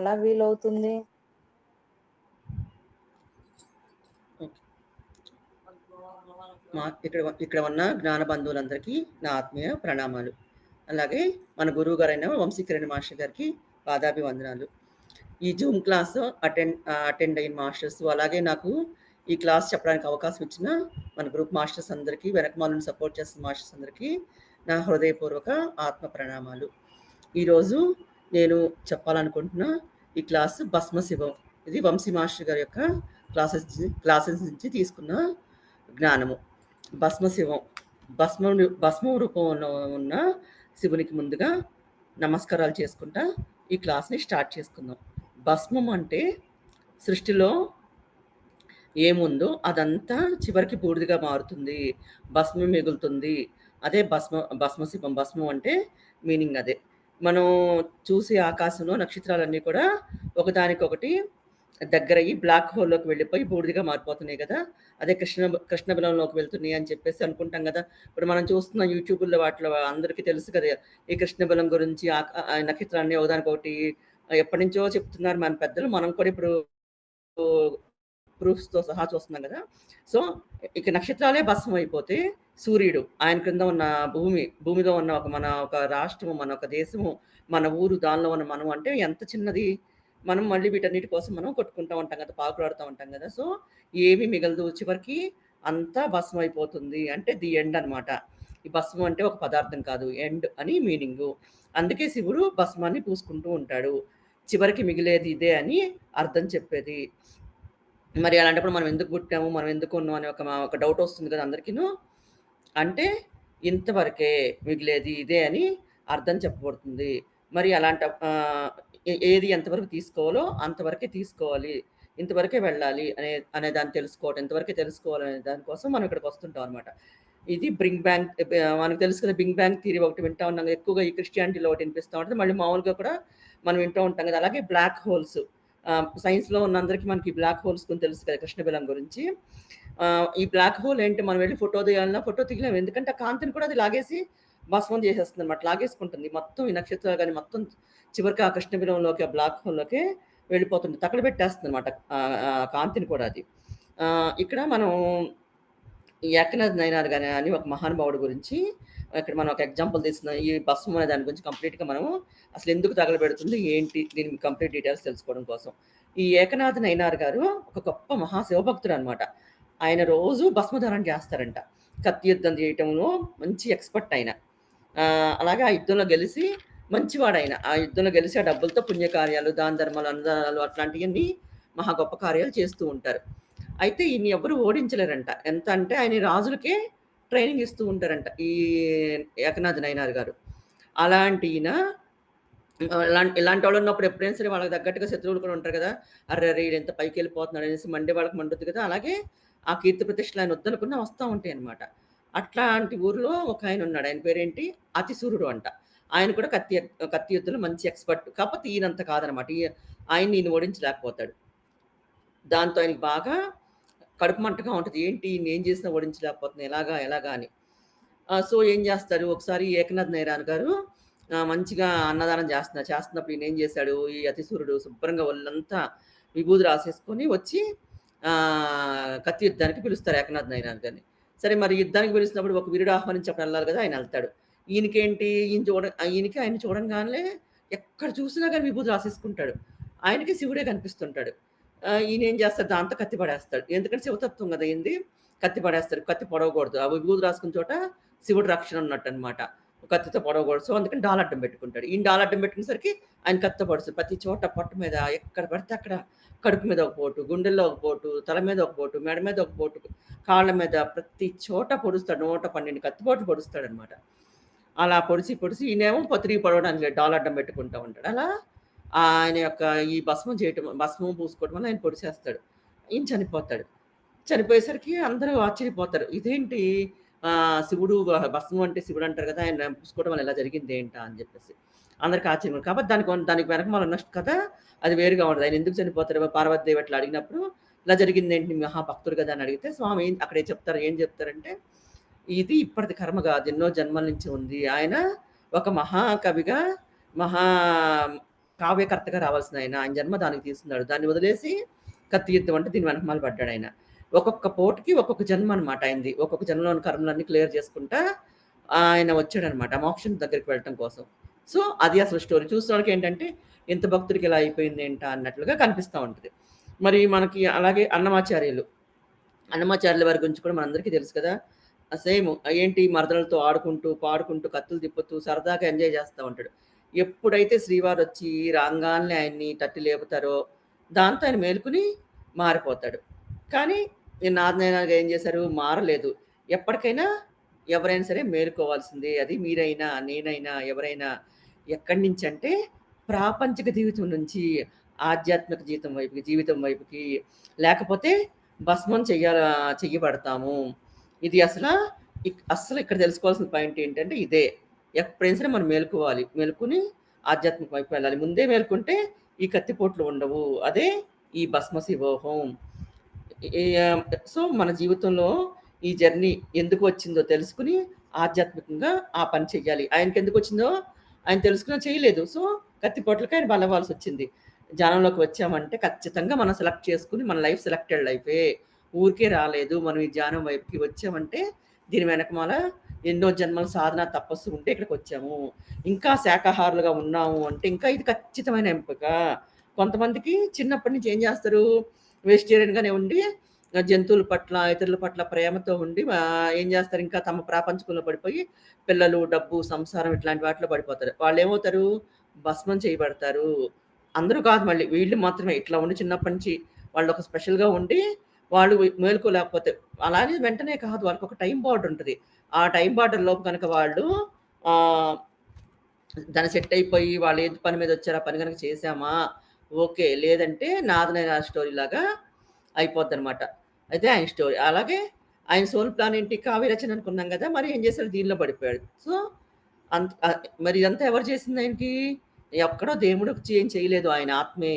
ఎలా వీలవుతుంది? మా ఇక్కడ ఇక్కడ ఉన్న జ్ఞాన బంధువులందరికీ నా ఆత్మీయ ప్రణామాలు. అలాగే మన గురువు గారైన వంశీకిరణ్ మాస్టర్ గారికి పాదాభివందనాలు. ఈ జూమ్ క్లాస్ అటెండ్ అటెండ్ అయిన మాస్టర్స్ అలాగే నాకు ఈ క్లాస్ చెప్పడానికి అవకాశం ఇచ్చిన మన గ్రూప్ మాస్టర్స్ అందరికీ వెనకమాలను సపోర్ట్ చేస్తున్న మాస్టర్స్ అందరికీ నా హృదయపూర్వక ఆత్మ ప్రణామాలు. ఈరోజు నేను చెప్పాలనుకుంటున్న ఈ క్లాస్ భస్మ శివం ఇది వంశీ మాస్టర్ గారి యొక్క క్లాసెస్ క్లాసెస్ నుంచి తీసుకున్న జ్ఞానము. భస్మ శివం భస్మ భస్మ రూపంలో ఉన్న శివునికి ముందుగా నమస్కారాలు చేసుకుంటా ఈ క్లాస్ని స్టార్ట్ చేసుకుందాం. భస్మం అంటే సృష్టిలో ఏముందో అదంతా చివరికి బూడిదిగా మారుతుంది. భస్మం మిగులుతుంది. అదే భస్మ భస్మ శివం భస్మం అంటే మీనింగ్ అదే. మనం చూసే ఆకాశంలో నక్షత్రాలన్నీ కూడా ఒకదానికొకటి దగ్గరయ్యి బ్లాక్ హోల్లోకి వెళ్ళిపోయి బూడిదిగా మారిపోతున్నాయి కదా. అదే కృష్ణ కృష్ణబలంలోకి వెళ్తున్నాయి అని చెప్పేసి అనుకుంటాం కదా. ఇప్పుడు మనం చూస్తున్న యూట్యూబ్లో వాటిలో అందరికీ తెలుసు కదా ఈ కృష్ణబలం గురించి ఆ నక్షత్రాన్ని ఒకదానికొకటి ఎప్పటి నుంచో చెప్తున్నారు మన పెద్దలు. మనం కూడా ఇప్పుడు ప్రూఫ్స్తో సహా చూస్తున్నాం కదా. సో ఇక నక్షత్రాలే భస్మం అయిపోతే సూర్యుడు. ఆయన క్రింద ఉన్న భూమి భూమిలో ఉన్న ఒక మన ఒక రాష్ట్రము మన ఒక దేశము మన ఊరు దానిలో ఉన్న మనం అంటే ఎంత చిన్నది మనం మళ్ళీ వీటన్నిటి కోసం మనం కొట్టుకుంటూ ఉంటాం కదా పాకులాడుతూ ఉంటాం కదా. సో ఏమి మిగలదు. చివరికి అంతా భస్మం అయిపోతుంది అంటే ది ఎండ్ అనమాట ఈ భస్మం అంటే ఒక పదార్థం కాదు ఎండ్ అని మీనింగు. అందుకే శివుడు భస్మాన్ని పూసుకుంటూ ఉంటాడు. చివరికి మిగిలేది ఇదే అని అర్థం చెప్పేది. మరి అలాంటప్పుడు మనం ఎందుకు పుట్టాము మనం ఎందుకు ఉన్నాం అని ఒక ఒక డౌట్ వస్తుంది కదా అందరికీను. అంటే ఇంతవరకే మిగిలేది ఇదే అని అర్థం చెప్పబడుతుంది. మరి అలాంటి ఏది ఎంతవరకు తీసుకోవాలో అంతవరకే తీసుకోవాలి. ఇంతవరకే వెళ్ళాలి అనే అనే దాన్ని తెలుసుకోవటం ఇంతవరకే తెలుసుకోవాలి అనే దానికోసం మనం ఇక్కడికి వస్తుంటాం అనమాట ఇది బ్రింగ్ బ్యాంక్ మనకు తెలుసు కదా బింగ్ బ్యాంక్ థీరీ ఒకటి వింటా ఉన్నాం. ఎక్కువగా ఈ క్రిస్టియానిటీలో ఒకటి వినిపిస్తూ ఉంటుంది. మళ్ళీ మామూలుగా కూడా మనం వింటూ ఉంటాం కదా. అలాగే బ్లాక్ హోల్స్ సైన్స్లో ఉన్న అందరికీ మనకి బ్లాక్ హోల్స్ గురించి తెలుసు కదా కృష్ణబిలం గురించి. ఈ బ్లాక్ హోల్ ఏంటి? మనం వెళ్ళి ఫోటో తీయాలన్నా ఫోటో తీయలేము ఎందుకంటే ఆ కాంతిని కూడా అది లాగేసి భస్మం చేసేస్తుంది అనమాట లాగేసుకుంటుంది. మొత్తం ఈ నక్షత్రాలు కానీ మొత్తం చివరికి ఆ కృష్ణబిలంలోకి ఆ బ్లాక్ హోల్లోకి వెళ్ళిపోతుంది. తక్కడ పెట్టేస్తుంది అనమాట కాంతిని కూడా అది. ఇక్కడ మనం ఏకనాథ్ నయనార్ గారి అని ఒక మహానుభావుడు గురించి ఇక్కడ మనం ఒక ఎగ్జాంపుల్ తీసిన ఈ భస్మం అనే దాని గురించి కంప్లీట్గా మనము అసలు ఎందుకు తగలబెడుతుంది ఏంటి దీని కంప్లీట్ డీటెయిల్స్ తెలుసుకోవడం కోసం. ఈ ఏకనాథ్ నైనార్ గారు ఒక గొప్ప మహాశివభక్తుడు అనమాట ఆయన రోజు భస్మధారణ చేస్తారంట. కత్తి యుద్ధం చేయటంలో మంచి ఎక్స్పర్ట్ ఆయన. అలాగే ఆ యుద్ధంలో గెలిచి మంచివాడు ఆయన ఆ యుద్ధంలో గెలిచి ఆ డబ్బులతో పుణ్యకార్యాలు దాన ధర్మాలు అన్నదానాలు అట్లాంటివన్నీ మహా గొప్ప కార్యాలు చేస్తూ ఉంటారు. అయితే ఈయన ఎవరు ఓడించలేరంట. ఎంత అంటే ఆయన రాజులకే ట్రైనింగ్ ఇస్తూ ఉంటారంట ఈ ఏకనాథ్ నైనార్ గారు. అలాంటి ఈయన ఇలాంటి ఇలాంటి వాళ్ళు ఉన్నప్పుడు ఎప్పుడైనా సరే వాళ్ళకి తగ్గట్టుగా శత్రువులు కూడా ఉంటారు కదా. అర్రే అరే ఎంత పైకి వెళ్ళిపోతున్నాడు అనేసి మండే వాళ్ళకి మండుద్ది కదా. అలాగే ఆ కీర్తి ప్రతిష్టలు ఆయన వద్దనుకున్నా వస్తూ ఉంటాయి అనమాట అట్లాంటి ఊరిలో ఒక ఆయన ఉన్నాడు. ఆయన పేరేంటి? అతిసూరుడు అంట. ఆయన కూడా కత్తి కత్తి యుద్ధంలో మంచి ఎక్స్పర్ట్. కాకపోతే ఈయనంత కాదనమాట ఆయన ఈయన ఓడించలేకపోతాడు. దాంతో ఆయనకి బాగా కడుపు మంటగా ఉంటుంది. ఏంటి? నేను చేసినా ఓడించలేకపోతుంది ఎలాగా? ఎలాగా? అని. సో ఏం చేస్తారు? ఒకసారి ఏకనాథ్ నైరాన్ గారు మంచిగా అన్నదానం చేస్తున్నా చేస్తున్నప్పుడు ఈయన ఏం చేశాడు? ఈ అతిసూరుడు శుభ్రంగా వాళ్ళంతా విభూతి రాసేసుకొని వచ్చి కత్తి యుద్ధానికి పిలుస్తారు ఏకనాథ్ నైరాన్ గారిని. సరే మరి యుద్ధానికి పిలిచినప్పుడు ఒక వీరుడు ఆహ్వానించప్పుడు వెళ్ళాలి కదా? ఆయన వెళ్తాడు. ఈయనకేంటి? ఈయన చూడ ఈయనకి ఆయన చూడంగానే ఎక్కడ చూసినా కానీ విభూతి రాసేసుకుంటాడు. ఆయనకి శివుడే కనిపిస్తుంటాడు. ఈయన ఏం చేస్తాడు? దాంతో కత్తి పడేస్తాడు. ఎందుకంటే శివతత్వం కదా ఏంది? కత్తి పడేస్తాడు కత్తి పొడవకూడదు. ఆ విభూతి రాసుకున్న చోట శివుడు రక్షణ ఉన్నట్టు అనమాట కత్తితో పొడవకూడదు. సో అందుకని డాలడ్డం పెట్టుకుంటాడు. ఈయన డాలడ్డం పెట్టుకునేసరికి ఆయన కత్తి పడుతుంది. ప్రతి చోట పొట్ట మీద ఎక్కడ పడితే అక్కడ కడుపు మీద ఒక పోటు గుండెల్లో ఒక పోటు తల మీద ఒక పోటు మెడ మీద ఒక పోటు కాళ్ళ మీద ప్రతి చోట పొడుస్తాడు. నూట పన్నెండు కత్తిపోటు పొడుస్తాడు అనమాట అలా పొడిచి పొడిచి ఈయనేమో పొత్తిరిగి పొడవడానికి డాలడ్డం పెట్టుకుంటూ ఉంటాడు. అలా ఆయన యొక్క ఈ భస్మం చేయటం భస్మం పూసుకోవడం వల్ల ఆయన పొడిచేస్తాడు ఈయన చనిపోతాడు. చనిపోయేసరికి అందరూ ఆశ్చర్యపోతారు. ఇదేంటి? శివుడు భస్మం అంటే శివుడు అంటారు కదా ఆయన పూసుకోవడం వల్ల ఇలా జరిగింది ఏంటా అని చెప్పేసి. అందరికి ఆశ్చర్యం. కాబట్టి దానికి దానికి వెనక మన ఉన్న కథ అది వేరుగా ఉండదు. ఆయన ఎందుకు చనిపోతారు పార్వతీదేవి అట్లా అడిగినప్పుడు ఇలా జరిగింది ఏంటి? మహాభక్తుడు కదా అని అడిగితే స్వామి ఏం అక్కడే చెప్తారు? ఏం చెప్తారంటే ఇది ఇప్పటిది కర్మ కాదు. ఎన్నో జన్మల నుంచి ఉంది. ఆయన ఒక మహాకవిగా మహా కావ్యకర్తగా రావాల్సిన ఆయన ఆయన జన్మ దానికి తీసుకున్నాడు. దాన్ని వదిలేసి కత్తి యుద్ధం అంటే దీని వెనకమాల పడ్డాడు ఆయన. ఒక్కొక్క పోటుకి ఒక్కొక్క జన్మ అనమాట ఆయనది. ఒక్కొక్క జన్మలోని కర్మలన్నీ క్లియర్ చేసుకుంటా ఆయన వచ్చాడనమాట మోక్షం దగ్గరికి వెళ్ళటం కోసం. సో అది అసలు స్టోరీ. చూసిన ఏంటంటే ఇంత భక్తుడికి ఇలా అయిపోయింది ఏంటా అన్నట్లుగా కనిపిస్తూ ఉంటుంది. మరి మనకి అలాగే అన్నమాచార్యులు. అన్నమాచార్యుల వారి గురించి కూడా మనందరికీ తెలుసు కదా. సేమ్ ఏంటి మరదలతో ఆడుకుంటూ పాడుకుంటూ కత్తులు తిప్పుతూ సరదాగా ఎంజాయ్ చేస్తూ ఉంటాడు. ఎప్పుడైతే శ్రీవారు వచ్చి రాంగాల్ని ఆయన్ని తట్టి లేపుతారో దాంతో ఆయన మేలుకుని మారిపోతాడు. కానీ ఈ నాదనైనా ఏం చేశారు? మారలేదు. ఎప్పటికైనా ఎవరైనా సరే మేలుకోవాల్సిందే. అది మీరైనా నేనైనా ఎవరైనా ఎక్కడి నుంచి అంటే ప్రాపంచిక జీవితం నుంచి ఆధ్యాత్మిక జీవితం వైపుకి జీవితం వైపుకి లేకపోతే భస్మం చెయ్య చెయ్యబడతాము. ఇది అసలు ఇక్- అస్సలు ఇక్కడ తెలుసుకోవాల్సిన పాయింట్ ఏంటంటే ఇదే. ఎప్పుడైనా సరే మనం మేలుకోవాలి. మేలుకుని ఆధ్యాత్మిక వైపు వెళ్ళాలి. ముందే మేలుకుంటే ఈ కత్తిపోట్లు ఉండవు. అదే ఈ భస్మ శివోహం సో మన జీవితంలో ఈ జర్నీ ఎందుకు వచ్చిందో తెలుసుకుని ఆధ్యాత్మికంగా ఆ పని చెయ్యాలి. ఆయనకి ఎందుకు వచ్చిందో ఆయన తెలుసుకుని చేయలేదు. సో కత్తిపోట్లకి ఆయన బలవాల్సి వచ్చింది. జనంలోకి వచ్చామంటే ఖచ్చితంగా మనం సెలెక్ట్ చేసుకుని మన లైఫ్ సెలెక్టెడ్ లైఫే. ఊరికే రాలేదు. మనం ఈ ధ్యానం వైపుకి వచ్చామంటే దీని వెనకమాల ఎన్నో జన్మల సాధన తపస్సు ఉంటే ఇక్కడికి వచ్చాము. ఇంకా శాకాహారులుగా ఉన్నాము అంటే ఇంకా ఇది ఖచ్చితమైన ఎంపిక. కొంతమందికి చిన్నప్పటి నుంచి ఏం చేస్తారు? వెజిటేరియన్గానే ఉండి జంతువుల పట్ల ఇతరుల పట్ల ప్రేమతో ఉండి ఏం చేస్తారు? ఇంకా తమ ప్రాపంచకుల్లో పడిపోయి పిల్లలు డబ్బు సంసారం ఇట్లాంటి వాటిలో పడిపోతారు. వాళ్ళు ఏమవుతారు? భస్మం చేయబడతారు. అందరూ కాదు మళ్ళీ. వీళ్ళు మాత్రమే. ఇట్లా ఉండి చిన్నప్పటి నుంచి వాళ్ళు ఒక స్పెషల్గా ఉండి వాళ్ళు మేలుకోలేకపోతే అలానే వెంటనే కాదు. వాళ్ళకి ఒక టైం బార్డర్ ఉంటుంది ఆ టైం బార్డర్ లోపు కనుక వాళ్ళు ఆ, దాన్ని సెట్ అయిపోయి వాళ్ళు ఏది పని మీద వచ్చారో ఆ పని కనుక చేసామా ఓకే. లేదంటే నాదనైన స్టోరీ లాగా అయిపోద్ది అనమాట అయితే ఆయన స్టోరీ అలాగే ఆయన సోల్ ప్లాన్ ఏంటి? కావ్య రచన అనుకున్నాం కదా మరి ఏం చేశారు దీనిలో పడిపోయాడు. సో అంత మరి ఇదంతా ఎవరు చేసింది ఆయనకి? ఎక్కడో దేవుడు ఏం చేయలేదు ఆయన ఆత్మే.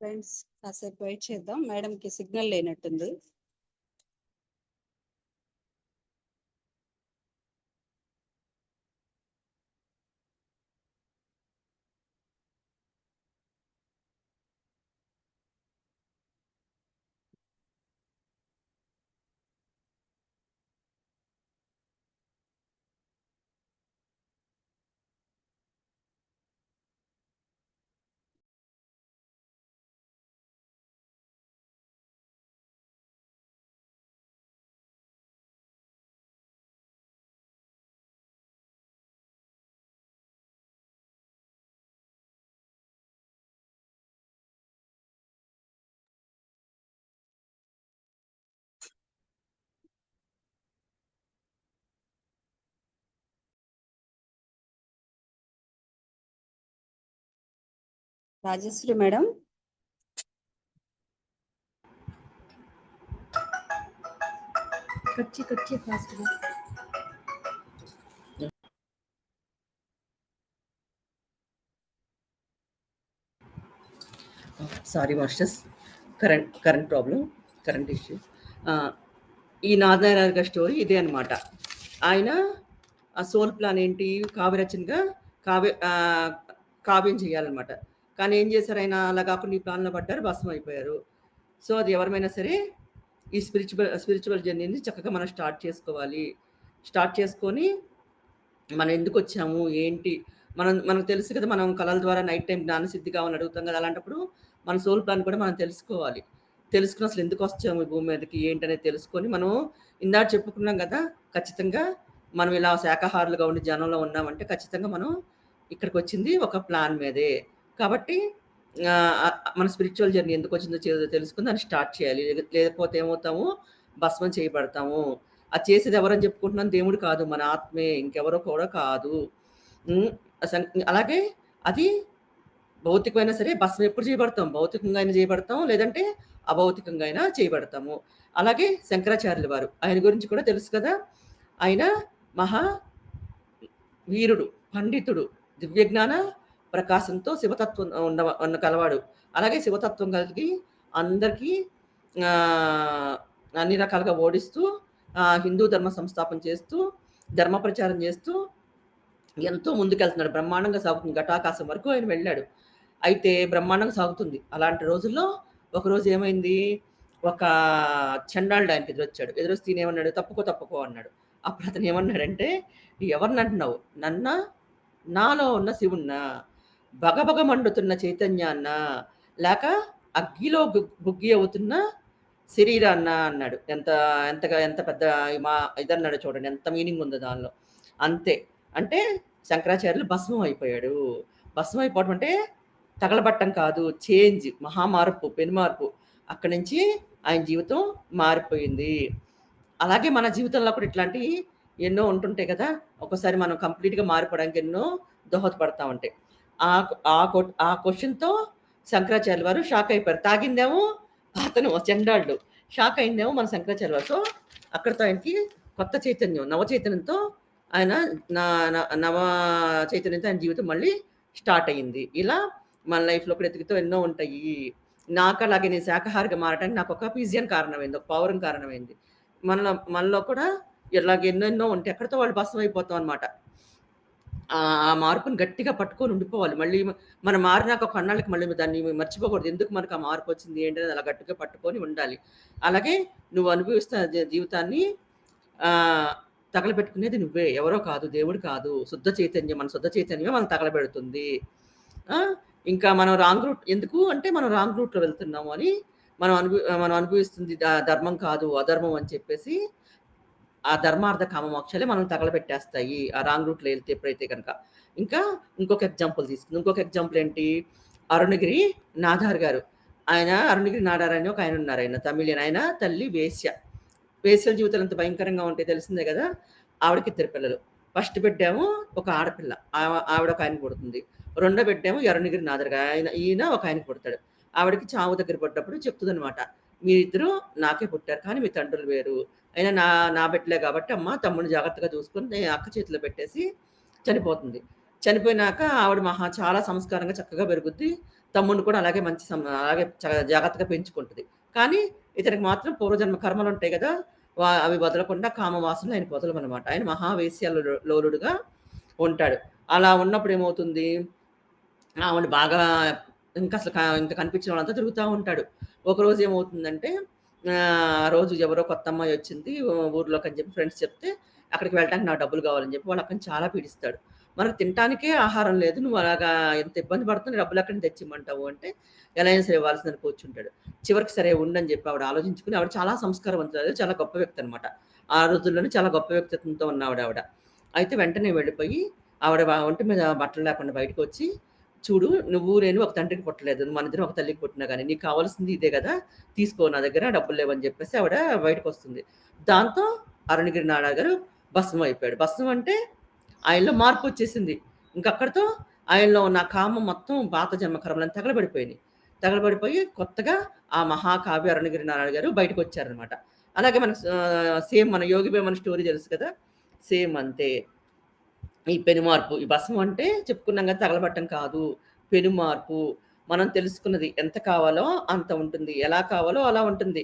ఫ్రెండ్స్ కాసేపు వెయిట్ చేద్దాం. మేడం కి సిగ్నల్ లేనట్టుంది. రాజశ్రీ మేడం. కచ్చి కచ్చి ఫాస్ట్గా. Sorry masters current current problem current issue ఈ నారాయణ గారి స్టోరీ ఇదే అనమాట ఆయన ఆ సోల్ ప్లాన్ ఏంటి కావ్య రచనగా కావ్య ఆ, కావ్యం చేయాలన్నమాట. కానీ ఏం చేశారు ఆయన? అలా కాకుండా ఈ ప్లాన్లో పడ్డారు భస్మం అయిపోయారు. సో అది ఎవరమైనా సరే ఈ స్పిరిచువల్ స్పిరిచువల్ జర్నీని చక్కగా మనం స్టార్ట్ చేసుకోవాలి. స్టార్ట్ చేసుకొని మనం ఎందుకు వచ్చాము? ఏంటి? మనం మనకు తెలుసు కదా మనం కళల ద్వారా నైట్ టైం జ్ఞానసిద్ధి కావాలని అడుగుతాం కదా అలాంటప్పుడు మన సోల్ ప్లాన్ కూడా మనం తెలుసుకోవాలి. తెలుసుకుని అసలు ఎందుకు వచ్చాము ఈ భూమి మీదకి? ఏంటనేది తెలుసుకొని మనం ఇందాక చెప్పుకున్నాం కదా ఖచ్చితంగా మనం ఇలా శాఖాహారులుగా ఉండి జనంలో ఉన్నామంటే ఖచ్చితంగా మనం ఇక్కడికి వచ్చింది ఒక ప్లాన్ మీదే. కాబట్టి మన స్పిరిచువల్ జర్నీ ఎందుకొచ్చిందో చేదో తెలుసుకుని దాన్ని స్టార్ట్ చేయాలి. లేకపోతే ఏమవుతాము, భస్మం చేయబడతాము. అది చేసేది ఎవరని చెప్పుకుంటున్నాం దేవుడు కాదు. మన ఆత్మే. ఇంకెవరో కూడా కాదు. అలాగే అది భౌతికమైనా సరే భస్మం ఎప్పుడు చేయబడతాం? భౌతికంగా అయినా చేయబడతాం. లేదంటే అభౌతికంగా అయినా చేయబడతాము. అలాగే శంకరాచార్యుల వారు. ఆయన గురించి కూడా తెలుసు కదా! ఆయన మహా వీరుడు, పండితుడు, దివ్యజ్ఞాన ప్రకాశంతో శివతత్వం ఉన్న ఉన్న కలవాడు. అలాగే శివతత్వం కలిగి అందరికీ అన్ని రకాలుగా ఓడిస్తూ హిందూ ధర్మ సంస్థాపన చేస్తూ, ధర్మ ప్రచారం చేస్తూ ఎంతో ముందుకెళ్తున్నాడు. బ్రహ్మాండంగా సాగుతుంది. ఘటాకాశం వరకు ఆయన వెళ్ళాడు. అయితే బ్రహ్మాండంగా సాగుతుంది. అలాంటి రోజుల్లో ఒకరోజు ఏమైంది, ఒక చండాలుడు ఆయనకి ఎదురొచ్చాడు. ఎదురొస్తే ఈయనేమన్నాడు, "తప్పుకో, తప్పుకో" అన్నాడు. అప్పుడు అతను ఏమన్నాడంటే, "ఎవరినంటున్నావు? నన్నా? నాలో ఉన్న శివున్నా భగభగ మండుతున్న చైతన్యాన్న లేక అగ్గిలో గు బుగ్గి అవుతున్న శరీరాన్న అన్నాడు. ఎంత ఎంతగా ఎంత పెద్ద మా ఇదన్నాడు చూడండి. ఎంత మీనింగ్ ఉందో దానిలో. అంతే. అంటే శంకరాచార్యులు భస్మం అయిపోయాడు. భస్మం అయిపోవడం అంటే తగలబట్టం కాదు. చేంజ్ మహా మార్పు, పెనుమార్పు. అక్కడి నుంచి ఆయన జీవితం మారిపోయింది. అలాగే మన జీవితంలో కూడా ఇట్లాంటివి ఎన్నో ఉంటుంటాయి కదా! ఒక్కోసారి మనం కంప్లీట్‌గా మారిపోవడానికి ఎన్నో దోహదపడతా ఉంటాయి. ఆ ఆ కొ ఆ వారు షాక్ అయిపోయారు. తాగిందేమో అతను చెండాళ్ళు షాక్ అయిందేమో మన శంకరాచార్య వారు. సో, అక్కడితో ఆయనకి కొత్త చైతన్యం, నవ చైతన్యంతో ఆయన నా న నవ చైతన్యంతో ఆయన జీవితం మళ్ళీ స్టార్ట్ అయింది. ఇలా మన లైఫ్‌లో కూడా ఎతికితో ఎన్నో ఉంటాయి. నాకు అలాగే నేను శాకాహారిగా మారడానికి ఒక పిజియన్ కారణమైంది. ఒక పౌరం కారణమైంది. మనలో మనలో కూడా ఇలాగ ఎన్నెన్నో ఉంటాయి. ఎక్కడితో వాళ్ళు బస్సు అయిపోతాం అనమాట. ఆ మార్పుని గట్టిగా పట్టుకొని ఉండిపోవాలి. మళ్ళీ మనం మారినాక ఒక కొన్నాళ్ళకి మళ్ళీ దాన్ని మర్చిపోకూడదు. ఎందుకు మనకు ఆ మార్పు వచ్చింది ఏంటనేది అలా గట్టిగా పట్టుకొని ఉండాలి. అలాగే నువ్వు అనుభవిస్తున్న జీవితాన్ని తగలబెట్టుకునేది నువ్వే. ఎవరో కాదు. దేవుడు కాదు. శుద్ధ చైతన్యం. మన శుద్ధ చైతన్యమే మనం తగలబెడుతుంది. ఇంకా మనం రాంగ్ రూట్ ఎందుకు అంటే మనం రాంగ్ రూట్‌లో వెళ్తున్నాము అని మనం అనుభవి మనం అనుభవిస్తుంది ధర్మం కాదు, అధర్మం అని చెప్పేసి ఆ ధర్మార్థ కామమోక్షాలే మనం తగలబెట్టేస్తాయి. ఆ రాంగ్ రూట్‌లో వెళ్తే ఎప్పుడైతే కనుక ఇంకా ఇంకొక ఎగ్జాంపుల్ తీసుకుంది ఇంకొక ఎగ్జాంపుల్ ఏంటి? అరుణగిరి నాధార్ గారు. ఆయన అరుణగిరి నాడార్ అని ఒక ఆయన ఉన్నారు. ఆయన తమిళన్ ఆయన తల్లి వేశ్య. వేశ్యల జీవితాలు అంత భయంకరంగా ఉంటాయి తెలిసిందే కదా ఆవిడకి ఇద్దరు పిల్లలు. ఫస్ట్ బిడ్డేమో ఒక ఆడపిల్ల. ఆవిడ ఒక ఆయన పుడుతుంది. రెండో బిడ్డేమో అరుణగిరి నాథర్ ఆయన ఈయన ఒక ఆయన పుడతాడు. ఆవిడకి చావు దగ్గర పడ్డప్పుడు చెప్తదనమాట. మీరిద్దరూ నాకే పుట్టారు. కానీ మీ తండ్రులు వేరు. అయినా నా నా బిడ్డలే కాబట్టి అమ్మ తమ్ముడిని జాగ్రత్తగా చూసుకొని అక్క చేతిలో పెట్టేసి చనిపోతుంది. చనిపోయినాక ఆవిడ మహా చాలా సంస్కారంగా చక్కగా పెరుగుద్ది. తమ్ముడిని కూడా అలాగే మంచి అలాగే చ జాగ్రత్తగా పెంచుకుంటుంది కానీ ఇతనికి మాత్రం పూర్వజన్మ కర్మలు ఉంటాయి కదా వా అవి వదలకుండా కామవాసనలు ఆయన ఆయనకు అనమాట ఆయన మహావేశ్యాలు లోలుడుగా ఉంటాడు. అలా ఉన్నప్పుడు ఏమవుతుంది? ఆవిడ బాగా ఇంకా అసలు ఇంకా కనిపించిన వాళ్ళంతా తిరుగుతూ ఉంటాడు. ఒకరోజు ఏమవుతుందంటే ఆ రోజు ఎవరో కొత్త అమ్మాయి వచ్చింది ఊర్లోకని చెప్పి ఫ్రెండ్స్ చెప్తే, అక్కడికి వెళ్ళటానికి నాకు డబ్బులు కావాలని చెప్పి వాళ్ళ అక్కని చాలా పీడిస్తాడు. మనకు తినటానికే ఆహారం లేదు. నువ్వు అలాగా ఎంత ఇబ్బంది పడుతుంది డబ్బులు ఎక్కడి నుంచి తెచ్చిమ్మంటావు అంటే, ఎలా అయినా సరే ఇవ్వాల్సిందని కూర్చుంటాడు. చివరికి సరే ఉండని చెప్పి ఆవిడ ఆలోచించుకుని ఆవిడ చాలా సంస్కారవంతురాలు. చాలా గొప్ప వ్యక్తి అనమాట. ఆ రోజుల్లోనే చాలా గొప్ప వ్యక్తిత్వంతో ఉన్నావిడావిడ. అయితే వెంటనే వెళ్ళిపోయి ఆవిడ ఒంటి మీద బట్టలు లేకుండా బయటకొచ్చి, చూడు నువ్వు నేను ఒక తండ్రికి పుట్టలేదు. మన ఇద్దరం ఒక తల్లికి పుట్టినా కానీ నీకు కావాల్సింది ఇదే కదా తీసుకో నా దగ్గర డబ్బులు లేవని చెప్పేసి ఆవిడ బయటకొస్తుంది. దాంతో అరుణగిరి నాడా గారు భస్మం అయిపోయాడు. భస్మం అంటే ఆయనలో మార్పొచ్చేసింది. ఇంకక్కడితో ఆయనలో ఉన్న కామం మొత్తం పాత జన్మ తగలబడిపోయినాయి. తగలబడిపోయి కొత్తగా ఆ మహాకావ్య అరుణగిరి నారాయణ గారు బయటకొచ్చారనమాట. అలాగే మనకు సేమ్ మన 'యోగి స్టోరీ తెలుసు కదా! సేమ్ అంతే. ఈ పెనుమార్పు. ఈ భస్మం అంటే చెప్పుకున్నాం కదా! తగలబట్టం కాదు. పెనుమార్పు. మనం తెలుసుకున్నది ఎంత కావాలో అంత ఉంటుంది. ఎలా కావాలో అలా ఉంటుంది.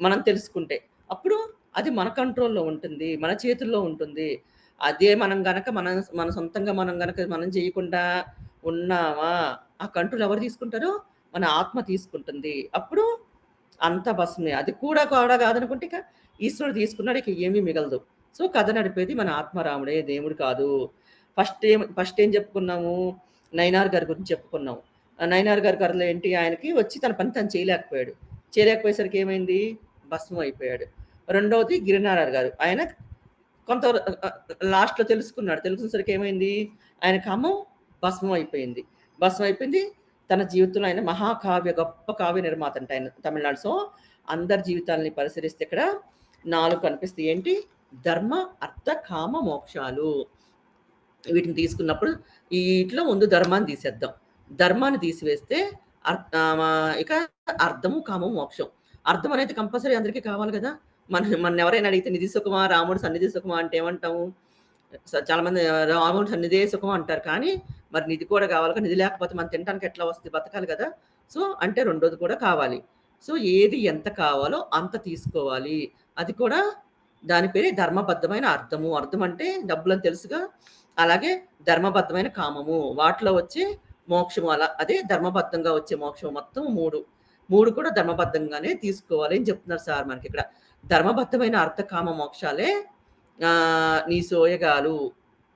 మనం తెలుసుకుంటే. అప్పుడు అది మన కంట్రోల్‌లో ఉంటుంది. మన చేతుల్లో ఉంటుంది. అదే మనం గనక మన మన సొంతంగా మనం గనక మనం చేయకుండా ఉన్నామా, ఆ కంట్రోల్ ఎవరు తీసుకుంటారో మన ఆత్మ తీసుకుంటుంది. అప్పుడు అంత భస్మే. అది కూడా కూడా కాదనుకుంటే ఇక ఈశ్వరుడు తీసుకున్నాడు. ఇక ఏమీ మిగలదు. సో, కథ నడిపేది మన ఆత్మరాముడే దేవుడు కాదు. ఫస్ట్ ఏం ఫస్ట్ ఏం చెప్పుకున్నాము? నైనార్ గారి గురించి చెప్పుకున్నాము నైనార్ గారి కథలో ఏంటి? ఆయనకి వచ్చి తన పని తను చేయలేకపోయాడు. చేయలేకపోయేసరికి ఏమైంది? భస్మం అయిపోయాడు. రెండవది గిరినారాయణ గారు. ఆయన కొంత లాస్ట్‌లో తెలుసుకున్నాడు. తెలుసుకునేసరికి ఏమైంది? ఆయన కామం భస్మం అయిపోయింది. భస్మం అయిపోయింది. తన జీవితంలో ఆయన మహాకావ్య గొప్ప కావ్య నిర్మాత అంటే ఆయన తమిళనాడు. సో, అందరి జీవితాల్ని పరిశీలిస్తే ఇక్కడ నాలుగు కనిపిస్తాయి. ఏంటి? ధర్మ, అర్థ, కామ, మోక్షాలు. వీటిని తీసుకున్నప్పుడు వీటిలో ముందు ధర్మాన్ని తీసేద్దాం. ధర్మాన్ని తీసివేస్తే అర్థ ఇక అర్థము, కామం, మోక్షం. అర్థం అనేది కంపల్సరీ అందరికీ కావాలి కదా మన ఎవరైనా అడిగితే నిధి సుఖమా, రాముడు సన్నిధి సుఖమా అంటే ఏమంటాము? చాలామంది రాముడు సన్నిధే సుఖం అంటారు. కానీ మరి నిధి కూడా కావాలి కదా! నిధి లేకపోతే మనం తినడానికి ఎట్లా వస్తుంది బతకాలి కదా సో, అంటే రెండోది కూడా కావాలి. సో, ఏది ఎంత కావాలో అంత తీసుకోవాలి. అది కూడా దాని పేరే ధర్మబద్ధమైన అర్థము. అర్థం అంటే డబ్బులని తెలుసుగా. అలాగే ధర్మబద్ధమైన కామము. వాటిలో వచ్చే మోక్షము అలా అదే ధర్మబద్ధంగా వచ్చే మోక్షం మొత్తం 3. 3 కూడా ధర్మబద్ధంగానే తీసుకోవాలి అని చెప్తున్నారు సార్ మనకి ఇక్కడ ధర్మబద్ధమైన అర్థకామ మోక్షాలే నీ సోయగాలు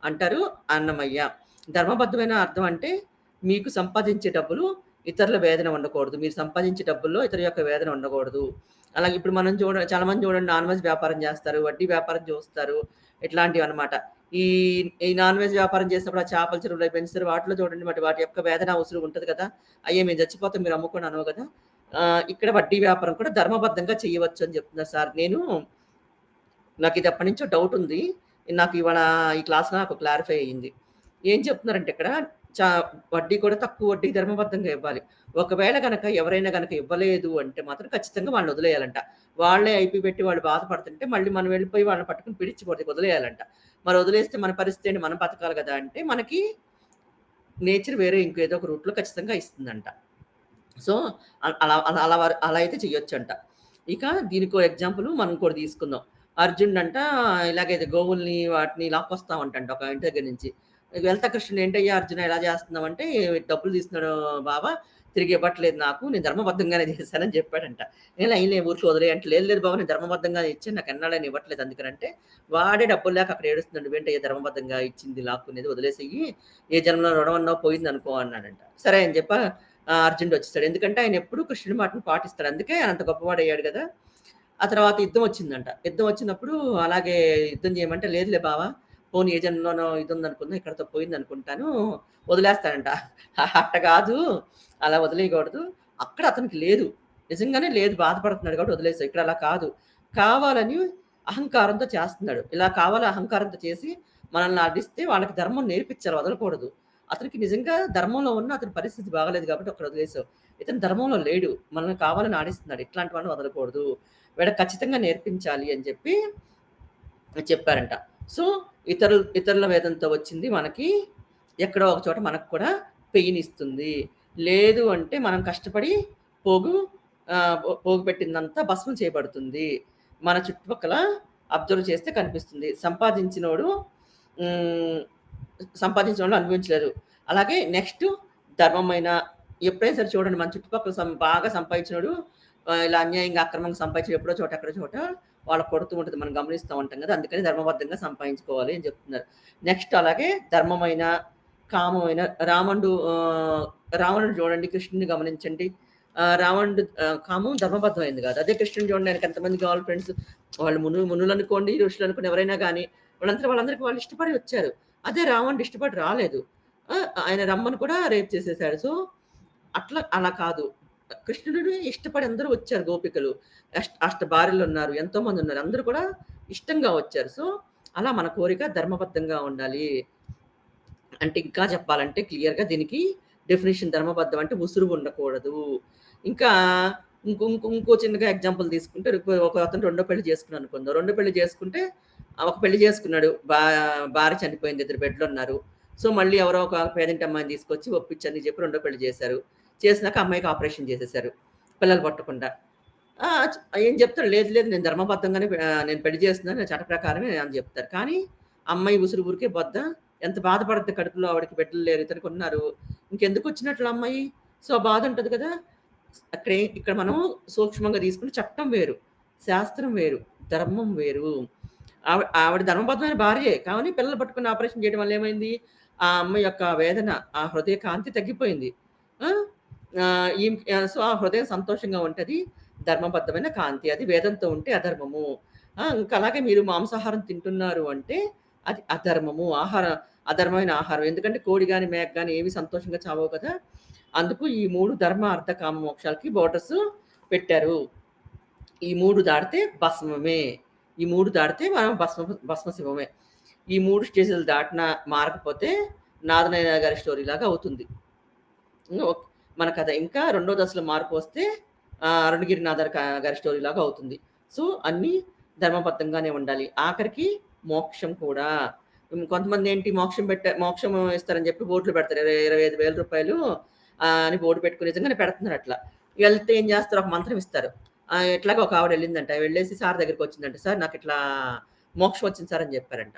అంటారు అన్నమయ్య. ధర్మబద్ధమైన అర్థం అంటే మీకు సంపాదించే డబ్బులు ఇతరుల వేదన ఉండకూడదు. మీరు సంపాదించే డబ్బుల్లో ఇతర యొక్క వేదన ఉండకూడదు. అలాగే ఇప్పుడు మనం చూడ చాలామంది చూడండి నాన్ వెజ్ వ్యాపారం చేస్తారు. వడ్డీ వ్యాపారం చూస్తారు. ఇట్లాంటివి అనమాట ఈ ఈ నాన్ వెజ్ వ్యాపారం చేసినప్పుడు ఆ చేపల చెరువులు పెంచుతారు. వాటిలో చూడండి మరి వాటి యొక్క వేదన, అవసరం ఉంటుంది కదా! అయ్యే మేము చచ్చిపోతాం మీరు అమ్ముకొని అనవు కదా ఇక్కడ వడ్డీ వ్యాపారం కూడా ధర్మబద్ధంగా చేయవచ్చు అని చెప్తున్నారు సార్. నేను నాకు ఇది ఎప్పటి నుంచో డౌట్ ఉంది. నాకు ఇవాళ ఈ క్లాస్‌లో నాకు క్లారిఫై అయింది. ఏం చెప్తున్నారంటే ఇక్కడ చా వడ్డీ కూడా తక్కువ వడ్డీ ధర్మబద్ధంగా ఇవ్వాలి. ఒకవేళ కనుక ఎవరైనా గనక ఇవ్వలేదు అంటే మాత్రం ఖచ్చితంగా వాళ్ళని వదిలేయాలంట. వాళ్ళే ఐపీ పెట్టి వాళ్ళు బాధపడుతుంటే మళ్ళీ మనం వెళ్ళిపోయి వాళ్ళని పట్టుకొని పిడిచి వదిలేయాలంట. మరి వదిలేస్తే మన పరిస్థితి ఏంటి? మనం బతకాలి కదా అంటే మనకి నేచర్ వేరే ఇంకేదో ఒక రూట్‌లో ఖచ్చితంగా ఇస్తుందంట. సో, అలా అలా అలా అలా అయితే చేయొచ్చంట. ఇక దీనికో ఎగ్జాంపుల్ మనం కూడా తీసుకుందాం. అర్జున్ అంట ఇలాగైతే గోవుల్ని వాటిని లాక్కొస్తా ఒక ఇంటి దగ్గర నుంచి. వెళ్తా కృష్ణుడు ఏంటయ్యా అర్జున ఎలా చేస్తున్నావు అంటే డబ్బులు తీస్తున్నాడు బాబా తిరిగి ఇవ్వట్లేదు నాకు. నేను ధర్మబద్ధంగానే చేశానని చెప్పాడంట. నేను అయిన ఊరికే వదిలే అంటే లేదు లేదు బాబు నేను ధర్మబద్ధంగానే ఇచ్చాను. నాకు ఎన్నాడని ఇవ్వట్లేదు అందుకనంటే వాడే డబ్బులు లేక అక్కడ ఏడుస్తున్నాడు. నువ్వేంటయ్యా ధర్మబద్ధంగా ఇచ్చింది లాక్కునేది వదిలేసేయి. ఏ జన్మలో రుణం పోయింది పోయిందనుకో అన్నాడంట. సరే అని చెప్ప ఆహ్, అర్జునుడు వచ్చేస్తాడు ఎందుకంటే ఆయన ఎప్పుడు కృష్ణుడి మాటను పాటిస్తాడు. అందుకే అంత గొప్పవాడయ్యాడు కదా ఆ తర్వాత యుద్ధం వచ్చిందంట. యుద్ధం వచ్చినప్పుడు అలాగే యుద్ధం చేయమంటే లేదులే బావ పోనీ ఏజెంట్లోనో ఇది ఉందనుకుందాం ఇక్కడితో పోయిందనుకుంటాను. వదిలేస్తాడంట. అట్ట కాదు. అలా వదిలేయకూడదు. అక్కడ అతనికి లేదు. నిజంగానే లేదు బాధపడుతున్నాడు కాబట్టి వదిలేసావు. ఇక్కడ అలా కాదు. కావాలని అహంకారంతో చేస్తున్నాడు. ఇలా కావాలి అహంకారంతో చేసి మనల్ని అడిస్తే వాళ్ళకి ధర్మం నేర్పించాలి వదలకూడదు. అతనికి నిజంగా ధర్మంలో ఉన్న అతని పరిస్థితి బాగాలేదు కాబట్టి అక్కడ వదిలేసావు. ఇతను ధర్మంలో లేడు. మనల్ని కావాలని ఆడిస్తున్నాడు. ఇట్లాంటి వాడిని వదలకూడదు. వీడ ఖచ్చితంగా నేర్పించాలి అని చెప్పి చెప్పారంట. సో, ఇతరులు ఇతరుల వేదంతో వచ్చింది మనకి ఎక్కడో ఒక చోట మనకు కూడా పెయిన్ ఇస్తుంది. లేదు అంటే మనం కష్టపడి పోగు పోగు పెట్టిందంతా భస్మం చేయబడుతుంది. మన చుట్టుపక్కల అబ్జర్వ్ చేస్తే కనిపిస్తుంది. సంపాదించినోడు సంపాదించినోడు అనుభవించలేదు అనుభవించలేరు. అలాగే నెక్స్ట్ ధర్మమైన ఎప్పుడైనా సరే చూడండి మన చుట్టుపక్కల బాగా సంపాదించినోడు ఇలా అన్యాయంగా అక్రమంగా సంపాదించి ఎప్పుడో చోట ఎక్కడో చోట వాళ్ళకి కొడుతూ ఉంటుంది మనం గమనిస్తూ ఉంటాం కదా అందుకని ధర్మబద్ధంగా సంపాదించుకోవాలి అని చెప్తున్నారు. నెక్స్ట్ అలాగే ధర్మమైన, కామమైన రావణుడు రావణుడు చూడండి కృష్ణుడిని గమనించండి. రావణుడు కామం ధర్మబద్ధమైంది కాదు. అదే కృష్ణుని చూడండి ఆయనకి ఎంతమంది కావాలి ఫ్రెండ్స్ వాళ్ళు మును మునులనుకోండి, ఋషులనుకోండి ఎవరైనా కానీ వాళ్ళంతా వాళ్ళందరికీ వాళ్ళు ఇష్టపడి వచ్చారు. అదే రావణుడు ఇష్టపడి రాలేదు. ఆయన రమ్మని కూడా రేప్ చేసేసాడు. సో, అట్లా అలా కాదు. కృష్ణుడు ఇష్టపడి అందరూ వచ్చారు గోపికలు. అష్ట అష్ట భార్యలు ఉన్నారు ఎంతో ఎంతోమంది ఉన్నారు. అందరూ కూడా ఇష్టంగా వచ్చారు. సో, అలా మన కోరిక ధర్మబద్ధంగా ఉండాలి. అంటే ఇంకా చెప్పాలంటే క్లియర్‌గా దీనికి డెఫినేషన్ ధర్మబద్ధం అంటే ఉసురు ఉండకూడదు. ఇంకా ఇంకో ఇంకో ఇంకో చిన్నగా ఎగ్జాంపుల్ తీసుకుంటే ఒక అతను రెండో పెళ్ళి చేసుకున్నాను అనుకుందాం. రెండో పెళ్ళి చేసుకుంటే ఒక పెళ్ళి చేసుకున్నాడు. బా భార్య చనిపోయింది. ఇద్దరు బిడ్డలున్నారు. సో, మళ్ళీ ఎవరో ఒక పేదింటి అమ్మాయిని తీసుకొచ్చి ఒప్పించని చెప్పి రెండో పెళ్ళి చేశారు. చేసినాక అమ్మాయికి ఆపరేషన్ చేసేసారు. పిల్లలు పట్టకుండా ఏం చెప్తాడు లేదు లేదు నేను ధర్మబద్ధంగానే నేను పెళ్ళి చేస్తున్నాను చట్ట ప్రకారమే అని చెప్తారు. కానీ అమ్మాయి ఉసురు ఊరికే బద్ద ఎంత బాధపడుతుంది కడుపులో ఆవిడకి బిడ్డలు లేరు. ఇతనికి ఉన్నారు. ఇంకెందుకు వచ్చినట్లు అమ్మాయి? సో, బాధ ఉంటుంది కదా! అక్కడే ఇక్కడ మనం సూక్ష్మంగా తీసుకుంటే చట్టం వేరు. శాస్త్రం వేరు. ధర్మం వేరు. ఆవి ఆవిడ ధర్మబద్ధమైన భార్యే. కానీ పిల్లలు పట్టుకుని ఆపరేషన్ చేయడం వల్ల ఏమైంది? ఆ అమ్మాయి యొక్క వేదన, ఆ హృదయ కాంతి తగ్గిపోయింది. ఈ సో, ఆ హృదయం సంతోషంగా ఉంటుంది ధర్మబద్ధమైన కాంతి. అది వేదంతో ఉంటే అధర్మము. ఇంకా అలాగే మీరు మాంసాహారం తింటున్నారు అంటే అది అధర్మము. ఆహార అధర్మమైన ఆహారం. ఎందుకంటే కోడి కానీ మేక కానీ ఏవి సంతోషంగా చావవు కదా! అందుకు ఈ మూడు ధర్మ, అర్థ, కామ మోక్షాలకి బోర్డర్స్ పెట్టారు. ఈ మూడు దాటితే భస్మమే. ఈ మూడు దాటితే మనం భస్మ భస్మ శివమే. ఈ మూడు స్టేజ్‌లు దాటిన మారకపోతే నాదనయ్య గారి స్టోరీ లాగా అవుతుంది. ఓకే మన కథ. ఇంకా రెండో దశలో మార్పు వస్తే అరుణగిరినాథర్ గారి స్టోరీ లాగా అవుతుంది. సో, అన్నీ ధర్మబద్ధంగానే ఉండాలి. ఆఖరికి మోక్షం కూడా. కొంతమంది ఏంటి మోక్షం పెట్ట మోక్షం ఇస్తారని చెప్పి బోర్డులు పెడతారు. ఇరవై ఇరవై ఐదు వేల రూపాయలు అని బోర్డు పెట్టుకొని నిజంగానే పెడుతున్నారు అట్లా. వెళ్తే ఏం చేస్తారు ఒక మంత్రం ఇస్తారు. ఎట్లాగా ఎట్లాగో ఒక ఆవిడ వెళ్ళిందంట వెళ్ళేసి సార్ దగ్గరికి వచ్చిందంట సార్ నాకు ఇట్లా మోక్షం వచ్చింది సార్ అని చెప్పారంట.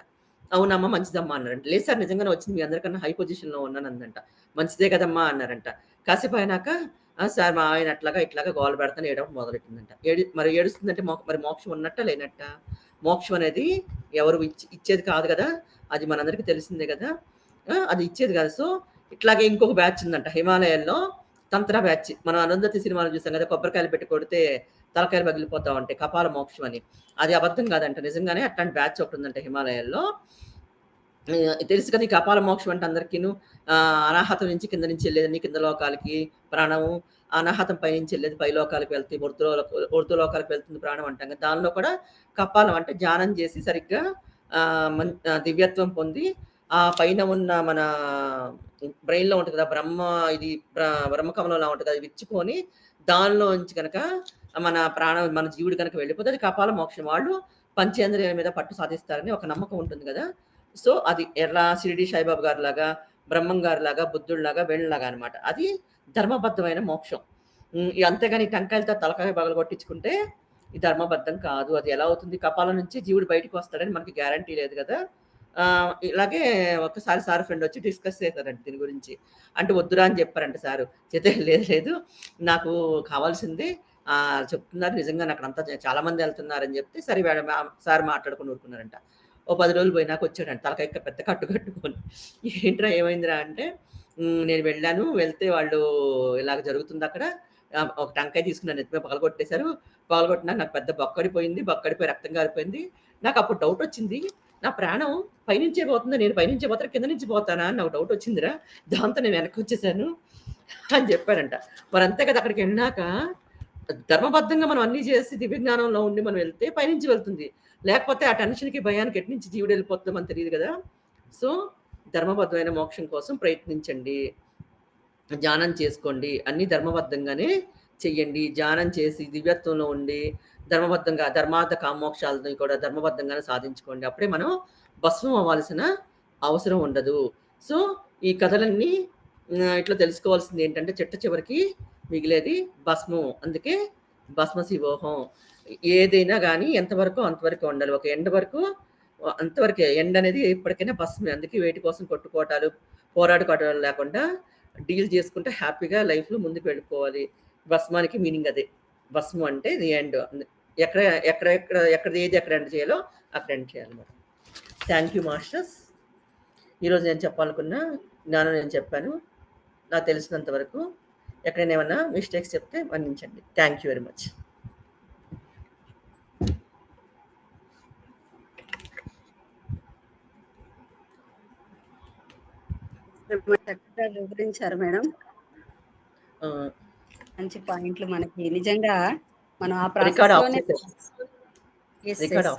అవునమ్మా మంచిదమ్మా అన్నారంట. లేదు సార్ నిజంగానే వచ్చింది. మీ అందరికన్నా హై పొజిషన్‌లో ఉన్నాను అందంట. మంచిదే కదమ్మా అన్నారంట. కాసేపు అయినాక సార్ మా ఆయన అట్లాగా ఇట్లాగా గోల పెడతాను ఏడవడం మొదలెట్టిందంట. ఏడి మరి ఏడుస్తుందంటే మో మరి మోక్షం ఉన్నట్ట లేనట్ట మోక్షం అనేది ఎవరు ఇచ్చి ఇచ్చేది కాదు కదా అది మనందరికీ తెలిసిందే కదా అది ఇచ్చేది కాదు. సో, ఇట్లాగే ఇంకొక బ్యాచ్ ఉందంట. హిమాలయాల్లో తంత్ర బ్యాచ్. మనం 'అరుంధతి' సినిమాలు చూసాం కదా కొబ్బరికాయలు పెట్టి కొడితే తలకాయలు పగిలిపోతా ఉంటాయి. కపాల మోక్షం అని. అది అబద్ధం కాదంట. నిజంగానే అట్లాంటి బ్యాచ్ ఒకటి ఉందంట హిమాలయాల్లో. తెలుసు కదా! ఈ కపాల మోక్షం అంటే అందరికీను అనాహతం నుంచి కింద నుంచి ఎళ్ళేదని కింద లోకాలకి ప్రాణము, అనాహతం పై నుంచి వెళ్ళేది పై లోకాలకు వెళ్తే ఊర్ధ్వలోక లోకాలకు వెళ్తుంది ప్రాణం అంటాం కదా! దానిలో కూడా కపాలం అంటే ధ్యానం చేసి సరిగ్గా మన్ దివ్యత్వం పొంది ఆ పైన ఉన్న మన బ్రెయిన్‌లో ఉంటుంది కదా! బ్రహ్మ ఇది బ్ర బ్రహ్మకమలంలా అది విచ్చుకొని దానిలోంచి కనుక మన ప్రాణం మన జీవుడు కనుక వెళ్ళిపోతే అది కపాల మోక్షం. వాళ్ళు పంచేంద్రియాల మీద పట్టు సాధిస్తారని ఒక నమ్మకం ఉంటుంది కదా సో, అది ఎలా షిరిడి సాయిబాబా గారిలాగా, బ్రహ్మం గారిలాగా, బుద్ధుడిలాగా వెళ్ళలాగా అనమాట. అది ధర్మబద్ధమైన మోక్షం. అంతేగాని టెంకాయలతో తలకాయ పగలగొట్టించుకుంటే ఈ ధర్మబద్ధం కాదు. అది ఎలా అవుతుంది? కపాలం నుంచి జీవుడు బయటకు వస్తాడని మనకి గ్యారంటీ లేదు కదా ఇలాగే ఒకసారి సార్ ఫ్రెండ్ వచ్చి డిస్కస్ చేశారంట దీని గురించి. అంటే వద్దురా అని చెప్పారంట సారు. చేతే లేదు లేదు నాకు కావాల్సింది చెప్తున్నారు నిజంగా నాకు అంతా చాలా మంది వెళ్తున్నారని చెప్తే సరే మేడం సార్ మాట్లాడుకొని ఊరుకున్నారంట. ఓ పది రోజులు పోయినాక వచ్చాడంట. తలకాయ పెద్ద కట్టు కట్టుకొని. ఏంట్రా ఏమైందిరా అంటే నేను వెళ్ళాను. వెళ్తే వాళ్ళు ఇలాగ జరుగుతుంది అక్కడ ఒక టంకాయ తీసుకున్నాను. నెత్తి పగలగొట్టేశారు. పగలగొట్టినా నాకు పెద్ద బొక్కడిపోయింది. బొక్కడిపోయి రక్తం గారిపోయింది. డౌట్ వచ్చింది నా ప్రాణం పైనుంచే పోతుందా? నేను పైనుంచే పోతానా? కింద నుంచి పోతానా? అని నాకు డౌటొచ్చిందిరా. దాంతో నేను వెనక్కి వచ్చేసాను అని చెప్పారంట మరి అంతే కదా! అక్కడికెళ్ళినాక ధర్మబద్ధంగా మనం అన్ని చేసి దివ్య జ్ఞానంలో ఉండి మనం వెళ్తే పైనుంచి వెళ్తుంది. లేకపోతే ఆ టెన్షన్‌కి, భయానికి ఎటు నుంచి జీవుడు వెళ్ళిపోతుందో తెలియదు కదా సో, ధర్మబద్ధమైన మోక్షం కోసం ప్రయత్నించండి. ధ్యానం చేసుకోండి. అన్నీ ధర్మబద్ధంగానే చెయ్యండి. ధ్యానం చేసి దివ్యత్వంలో ఉండి ధర్మబద్ధంగా ధర్మార్థ కామోక్షాలని కూడా ధర్మబద్ధంగానే సాధించుకోండి. అప్పుడే మనం భస్మం అవ్వాల్సిన అవసరం ఉండదు. సో, ఈ కథలన్నీ ఇట్లా తెలుసుకోవాల్సింది ఏంటంటే చిట్ట చివరికి మిగిలేది భస్మం. అందుకే భస్మ శివోహం. ఏదైనా కానీ ఎంతవరకు అంతవరకు ఉండాలి. ఒక ఎండ వరకు అంతవరకే. ఎండ అనేది ఎప్పటికైనా భస్మే. అందుకే వేటి కోసం కొట్టుకోవటాలు, పోరాడుకోవటాలు లేకుండా డీల్ చేసుకుంటే హ్యాపీగా లైఫ్‌లో ముందుకు వెళ్ళిపోవాలి. భస్మానికి మీనింగ్ అదే. భస్మం అంటే ది ఎండ్. ఎక్కడ ఎక్కడ ఎక్కడ ఎక్కడ ఏది ఎక్కడ ఎండ్ చేయాలో అక్కడ ఎండ్ చేయాలి థ్యాంక్ యూ మాస్టర్స్. ఈరోజు నేను చెప్పాలనుకున్న జ్ఞానం నేను చెప్పాను. నాకు తెలిసినంత వరకు. ఎక్కడైనా ఏమైనా మిస్టేక్స్ చెప్తే మన్నించండి. Thank you very much. చక్కగా వివరించారు మేడం. మంచి పాయింట్లు మనకి. నిజంగా మనం ఆ రికార్డ్